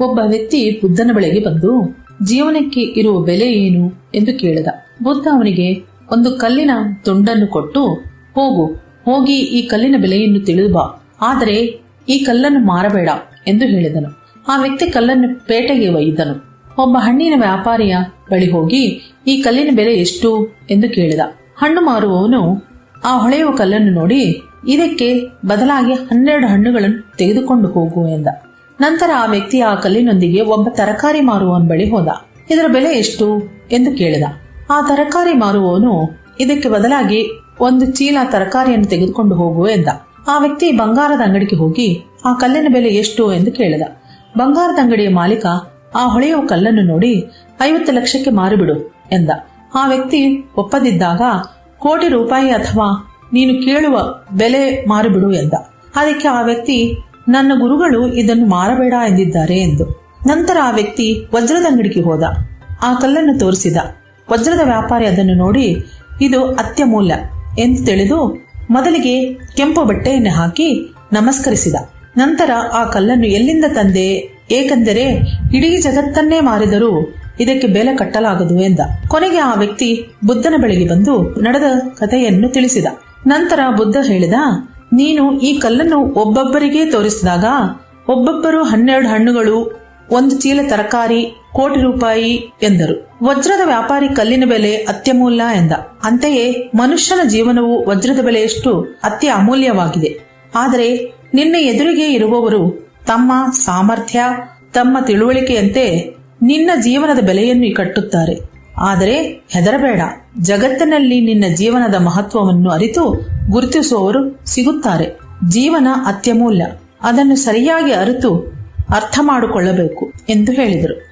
ಒಬ್ಬ ವ್ಯಕ್ತಿ ಬುದ್ಧನ ಬಳಿಗೆ ಬಂದು, ಜೀವನಕ್ಕೆ ಇರುವ ಬೆಲೆ ಏನು? ಎಂದು ಕೇಳಿದ. ಬುದ್ಧ ಅವನಿಗೆ, ಒಂದು ಕಲ್ಲಿನ ತುಂಡನ್ನು ಕೊಟ್ಟು ಹೋಗು. ಹೋಗಿ ಈ ಕಲ್ಲಿನ ಬೆಲೆಯನ್ನು ತಿಳಿದು ಬಾ. ಆದರೆ ಈ ಕಲ್ಲನ್ನು ಮಾರಬೇಡ ಎಂದು ಹೇಳಿದನು. ಆ ವ್ಯಕ್ತಿ ಕಲ್ಲನ್ನು ಪೇಟೆಗೆ ಒಯ್ದನು. ಒಬ್ಬ ಹಣ್ಣಿನ ವ್ಯಾಪಾರಿಯ ಬಳಿ ಹೋಗಿ, ಈ ಕಲ್ಲಿನ ಬೆಲೆ ಎಷ್ಟು? ಎಂದು ಕೇಳಿದ. ಹಣ್ಣು ಮಾರುವವನು ಆ ಹೊಳೆಯುವ ಕಲ್ಲನ್ನು ನೋಡಿ, ಇದಕ್ಕೆ ಬದಲಾಗಿ ಹನ್ನೆರಡು ಹಣ್ಣುಗಳನ್ನು ತೆಗೆದುಕೊಂಡು ಹೋಗು ಎಂದ. ನಂತರ ಆ ವ್ಯಕ್ತಿ ಆ ಕಲ್ಲಿನೊಂದಿಗೆ ಒಬ್ಬ ತರಕಾರಿ ಮಾರುವವನ ಬಳಿ ಹೋದ. ಇದರ ಬೆಲೆ ಎಷ್ಟು? ಎಂದು ಕೇಳಿದ. ಆ ತರಕಾರಿ ಮಾರುವವನು ಇದಕ್ಕೆ ಬದಲಾಗಿ ಒಂದು ಚೀಲ ತರಕಾರಿಯನ್ನು ತೆಗೆದುಕೊಂಡು ಹೋಗು ಎಂದ. ಆ ವ್ಯಕ್ತಿ ಬಂಗಾರದ ಅಂಗಡಿಗೆ ಹೋಗಿ ಆ ಕಲ್ಲಿನ ಬೆಲೆ ಎಷ್ಟು ಎಂದು ಕೇಳಿದ. ಬಂಗಾರದ ಅಂಗಡಿಯ ಮಾಲೀಕ ಆ ಹೊಳೆಯುವ ಕಲ್ಲನ್ನು ನೋಡಿ ಐವತ್ತು ಲಕ್ಷಕ್ಕೆ ಮಾರಿಬಿಡು ಎಂದ. ಆ ವ್ಯಕ್ತಿ ಒಪ್ಪದಿದ್ದಾಗ ಕೋಟಿ ರೂಪಾಯಿ ಅಥವಾ ನೀನು ಕೇಳುವ ಬೆಲೆ ಮಾರಿಬಿಡು ಎಂದ. ಅದಕ್ಕೆ ಆ ವ್ಯಕ್ತಿ ನನ್ನ ಗುರುಗಳು ಇದನ್ನು ಮಾರಬೇಡ ಎಂದಿದ್ದಾರೆ ಎಂದು. ನಂತರ ಆ ವ್ಯಕ್ತಿ ವಜ್ರದ ಅಂಗಡಿಗೆ ಹೋದ. ಆ ಕಲ್ಲನ್ನು ತೋರಿಸಿದ. ವಜ್ರದ ವ್ಯಾಪಾರಿ ಅದನ್ನು ನೋಡಿ, ಇದು ಅತ್ಯಮೂಲ್ಯ ಎಂದು ತಿಳಿದು ಮೊದಲಿಗೆ ಕೆಂಪು ಬಟ್ಟೆಯನ್ನು ಹಾಕಿ ನಮಸ್ಕರಿಸಿದ. ನಂತರ ಆ ಕಲ್ಲನ್ನು ಎಲ್ಲಿಂದ ತಂದೆ? ಏಕೆಂದರೆ ಇಡೀ ಜಗತ್ತನ್ನೇ ಮಾರಿದರೂ ಇದಕ್ಕೆ ಬೆಲೆ ಕಟ್ಟಲಾಗದು ಎಂದ. ಕೊನೆಗೆ ಆ ವ್ಯಕ್ತಿ ಬುದ್ಧನ ಬಳಿಗೆ ಬಂದು, ನಡೆದ ಕಥೆಯನ್ನು ತಿಳಿಸಿದ. ನಂತರ ಬುದ್ಧ ಹೇಳಿದ ನೀನು ಈ ಕಲ್ಲನ್ನು ಒಬ್ಬೊಬ್ಬರಿಗೆ ತೋರಿಸಿದಾಗ ಒಬ್ಬೊಬ್ಬರು ಹನ್ನೆರಡು ಹಣ್ಣುಗಳು, ಒಂದು ಚೀಲ ತರಕಾರಿ, ಕೋಟಿ ರೂಪಾಯಿ ಎಂದರು. ವಜ್ರದ ವ್ಯಾಪಾರಿ ಕಲ್ಲಿನ ಬೆಲೆ ಅತ್ಯಮೂಲ್ಯ ಎಂದ. ಅಂತೆಯೇ ಮನುಷ್ಯನ ಜೀವನವು ವಜ್ರದ ಬೆಲೆಯಷ್ಟು ಅತ್ಯ ಅಮೂಲ್ಯವಾಗಿದೆ. ಆದರೆ ನಿನ್ನ ಎದುರಿಗೆ ಇರುವವರು ತಮ್ಮ ಸಾಮರ್ಥ್ಯ, ತಮ್ಮ ತಿಳುವಳಿಕೆಯಂತೆ ನಿನ್ನ ಜೀವನದ ಬೆಲೆಯನ್ನು ಕಟ್ಟುತ್ತಾರೆ. ಆದರೆ ಹೆದರಬೇಡ. ಜಗತ್ತಿನಲ್ಲಿ ನಿನ್ನ ಜೀವನದ ಮಹತ್ವವನ್ನು ಅರಿತು ಗುರುತಿಸುವವರು ಸಿಗುತ್ತಾರೆ. ಜೀವನ ಅತ್ಯಮೂಲ್ಯ. ಅದನ್ನು ಸರಿಯಾಗಿ ಅರಿತು ಅರ್ಥ ಮಾಡಿಕೊಳ್ಳಬೇಕು ಎಂದು ಹೇಳಿದರು.